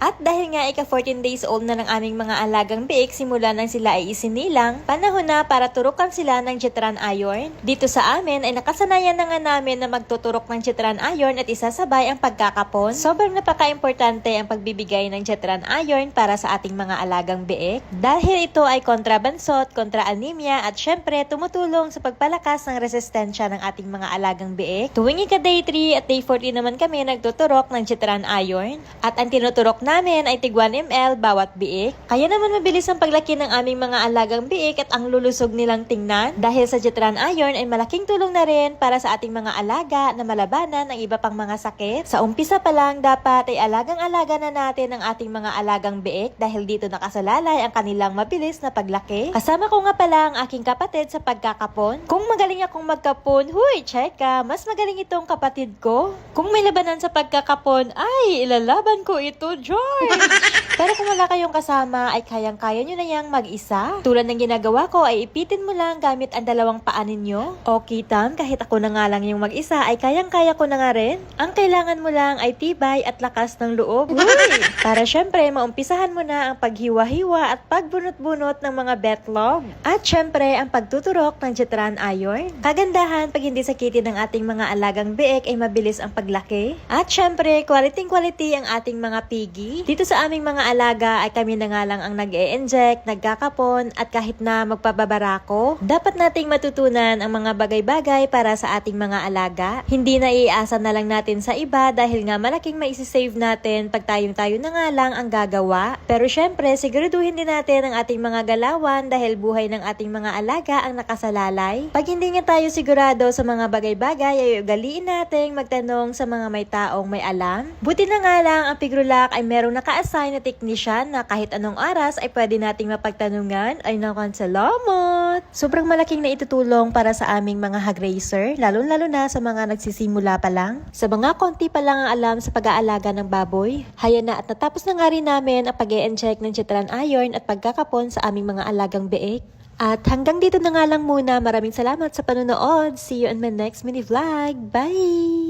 At dahil nga ika 14 days old na ng aming mga alagang biik simula nang sila ay isinilang, panahon na para turukan sila ng Jetran Iron. Dito sa amin ay nakasanayan na nga namin na magtuturok ng Jetran Iron at isasabay ang pagkakapon. Sobrang napaka-importante ang pagbibigay ng Jetran Iron para sa ating mga alagang biik. Dahil ito ay kontra bansot, kontra anemia at syempre tumutulong sa pagpalakas ng resistensya ng ating mga alagang biik. Tuwing ika day 3 at day 14 naman kami nagtuturok ng Jetran Iron. At ang tinuturok namin ay tig 1 ml bawat biik. Kaya naman mabilis ang paglaki ng aming mga alagang biik at ang lulusog nilang tingnan. Dahil sa Jetran Iron ay malaking tulong na rin para sa ating mga alaga na malabanan ang iba pang mga sakit. Sa umpisa pa lang dapat ay alagang-alaga na natin ang ating mga alagang biik dahil dito nakasalalay ang kanilang mabilis na paglaki. Kasama ko nga pala ang aking kapatid sa pagkakapon. Kung magaling akong magkapon, huy, check ka, mas magaling itong kapatid ko. Kung may labanan sa pagkakapon, ay, ilalaban ko ito, George! Pero kung wala kayong kasama, ay kayang-kaya nyo na yang mag-isa. Tulad ng ginagawa ko, ay ipitin mo lang gamit ang dalawang paa ninyo. Okay, Tam, kahit ako na nga lang yung mag-isa, ay kayang-kaya ko na nga rin. Ang kailangan mo lang ay tibay at lakas ng loob. Huy! Para syempre, maumpisahan mo na ang paghiwa-hiwa at pagbunot-bunot ng mga betlog. At syempre, ang pagtuturok ng Jetran Iron. Kagandahan, pag hindi sakitin ng ating mga alagang biik, ay mabilis ang paglaki. At syempre, quality-quality ang ating mga Dito sa aming mga alaga, ay kami na nga lang ang nag e inject nagkakapon, at kahit na magpababarako, dapat nating matutunan ang mga bagay-bagay para sa ating mga alaga. Hindi na iasa na lang natin sa iba dahil nga malaking maisisave natin pag tayong-tayo na nga lang ang gagawa. Pero syempre, siguraduhin din natin ang ating mga galawan dahil buhay ng ating mga alaga ang nakasalalay. Pag hindi nga tayo sigurado sa mga bagay-bagay, ay ugaliin nating magtanong sa mga may taong may alam. Buti na nga lang ang Pigrulac ay merong naka-assign na technician na kahit anong oras ay pwede nating mapagtanungan. Ay nakan, salamat! Sobrang malaking na itutulong para sa aming mga hog racer, lalo-lalo na sa mga nagsisimula pa lang. Sa mga konti pa lang ang alam sa pag-aalaga ng baboy. Haya na at natapos na nga rin namin ang pag check ng Chitran Iron at pagkakapon sa aming mga alagang beek. At hanggang dito na nga lang muna. Maraming salamat sa panonood. See you on my next mini vlog. Bye!